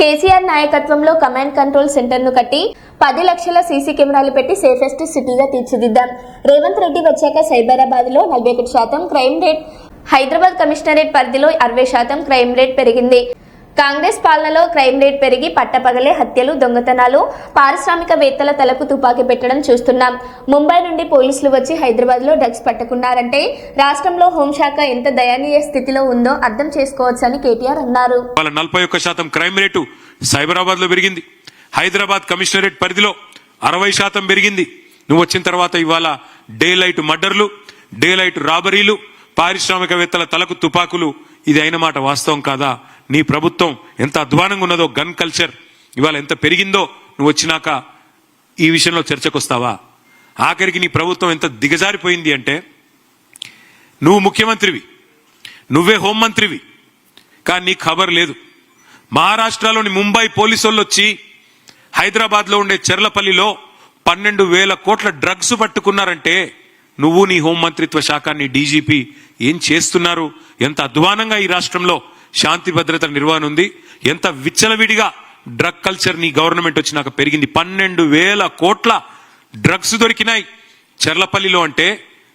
కేసీఆర్ నాయకత్వంలో command control సెంటర్ను కట్టి పది లక్షల సీసీ కెమెరాలు పెట్టి సేఫెస్ట్ సిటీగా తీర్చిదిద్దాం. రేవంత్ రెడ్డి వచ్చాక సైబరాబాద్లో నలభై ఒకటి శాతం క్రైమ్ రేట్ హైదరాబాద్ కమిషనరేట్ పరిధిలో అరవై శాతం క్రైమ్ రేట్ పెరిగింది. కాంగ్రెస్ పాలనలో క్రైమ్ రేట్ పెరిగి పట్టపగలే హత్యలు దొంగతనాలు పారిశ్రామికవేత్తల తలకు తుపాకీ పెట్టడం చూస్తున్నాం. ముంబై నుండి పోలీసులు వచ్చి హైదరాబాద్లో డ్రగ్స్ పట్టుకున్నారంటే రాష్ట్రంలో హోంశాఖ ఎంత దయనీయ స్థితిలో ఉందో అర్థం చేసుకోవచ్చని కేటీఆర్ అన్నారు. నలభై ఒక్క శాతం క్రైమ్ రేటు సైబరాబాద్లో పెరిగింది. హైదరాబాద్ కమిషనరేట్ పరిధిలో అరవై శాతం పెరిగింది. నువ్వు వచ్చిన తర్వాత ఇవాళ డే లైట్ మర్డర్లు డే లైట్ రాబరీలు పారిశ్రామికవేత్తల తలకు తుపాకులు ఇది అయిన మాట వాస్తవం కాదా? నీ ప్రభుత్వం ఎంత అధ్వానంగా ఉన్నదో గన్ కల్చర్ ఇవాళ ఎంత పెరిగిందో నువ్వు వచ్చినాక ఈ విషయంలో చర్చకొస్తావా? ఆఖరికి నీ ప్రభుత్వం ఎంత దిగజారిపోయింది అంటే నువ్వు ముఖ్యమంత్రివి నువ్వే హోంమంత్రివి కానీ నీకు ఖబర్ లేదు. మహారాష్ట్రలోని ముంబై పోలీసులు వాళ్ళు వచ్చి హైదరాబాద్లో ఉండే చెర్లపల్లిలో పన్నెండు వేల కోట్ల డ్రగ్స్ పట్టుకున్నారంటే నువ్వు నీ హోంమంత్రిత్వ శాఖ నీ డీజీపీ ఏం చేస్తున్నారు? ఎంత అధ్వానంగా ఈ రాష్ట్రంలో శాంతి భద్రత నిర్వహణ ఉంది? ఎంత విచ్చలవిడిగా డ్రగ్ కల్చర్ నీ గవర్నమెంట్ వచ్చినాక పెరిగింది? పన్నెండు వేల కోట్ల డ్రగ్స్ దొరికినాయి చెర్లపల్లిలో అంటే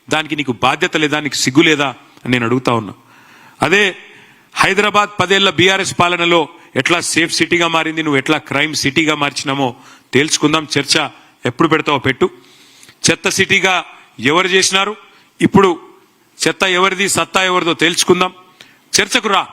దానికి నీకు బాధ్యత లేదా నీకు సిగ్గు లేదా అని నేను అడుగుతా ఉన్నా. అదే హైదరాబాద్ పదేళ్ళ బీఆర్ఎస్ పాలనలో ఎట్లా సేఫ్ సిటీగా మారింది నువ్వు ఎట్లా క్రైమ్ సిటీగా మార్చినామో తేల్చుకుందాం చర్చ ఎప్పుడు పెడతావో పెట్టు. చెత్త సిటీగా ఎవరు చేసినారు? ఇప్పుడు చెత్త ఎవరిది సత్తా ఎవరిదో తేల్చుకుందాం చర్చకు రా.